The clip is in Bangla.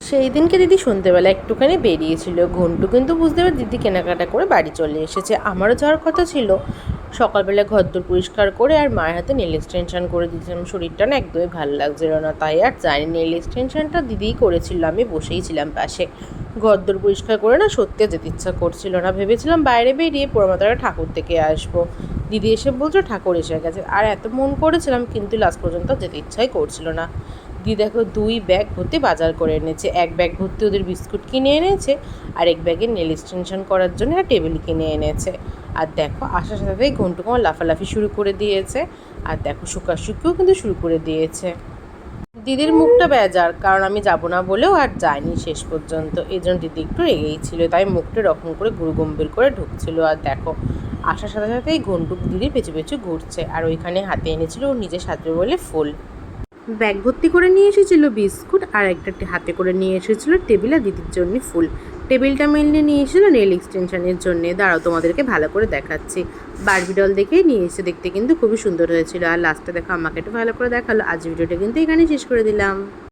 সেই দিনকে দিদি সন্ধ্যেবেলা একটুখানি বেরিয়েছিল। ঘন্টু কিন্তু বুঝতে পারে দিদি কেনাকাটা করে বাড়ি চলে এসেছে। আমারও যাওয়ার কথা ছিল। সকালবেলা ঘরদোর পরিষ্কার করে আর মায়ের হাতে নেল এক্সটেনশন করে দিয়েছিলাম। শরীরটা না একদমই ভালো লাগছিল না। তাই আর যাইনি। নেল এক্সটেনশনটা দিদিই করেছিল। আমি বসেই ছিলাম পাশে। ঘরদোর পরিষ্কার করে না সত্যি যেতে ইচ্ছা করছিল না। ভেবেছিলাম বাইরে বেরিয়ে পোড়ামাতারা ঠাকুর থেকে আসব। দিদি এসে বলছো, ঠাকুর এসে গেছে। আর এত মন করেছিলাম, কিন্তু লাস্ট পর্যন্ত যেতে ইচ্ছাই করছিল না। দি দেখো দুই ব্যাগ ভর্তি বাজার করে এনেছে। এক ব্যাগ ভর্তি ওদের বিস্কুট কিনে এনেছে, আর এক ব্যাগে নেল এক্সটেনশন করার জন্য একটা টেবিল কিনে এনেছে। আর দেখো, আসার সাথে সাথেই ঘন্টু আমার লাফালাফি শুরু করে দিয়েছে। আর দেখো শুকাশুকিও কিন্তু শুরু করে দিয়েছে। দিদির মুখটা বেজার, কারণ আমি যাব না বলেও আর যায়নি শেষ পর্যন্ত। এই জন্য দিদি একটু রেগেই ছিল, তাই মুখটা রকম করে গুরু গম্ভীর করে ঢুকছিল। আর দেখো, আসার সাথে সাথেই ঘন্টু দিদির পেছু পেছু ঘুরছে। আর ওইখানে হাতে এনেছিল, ও নিজে সাজবে বলে ফুল। ব্যাগ ভর্তি করে নিয়ে এসেছিল বিস্কুট আর একটা হাতে করে নিয়ে এসেছিল টেবিল আর দিদির জন্য ফুল। টেবিলটা মেনলি নিয়ে এসেছিল নেল এক্সটেনশনের জন্যে। দাঁড়াও, তোমাদেরকে ভালো করে দেখাচ্ছি। বারবিডল দেখে দেখেই নিয়ে এসে দেখতে কিন্তু খুবই সুন্দর হয়েছিল। আর লাস্টে দেখো, আমাকে একটু ভালো করে দেখাল। আজ ভিডিওটা কিন্তু এখানে শেষ করে দিলাম।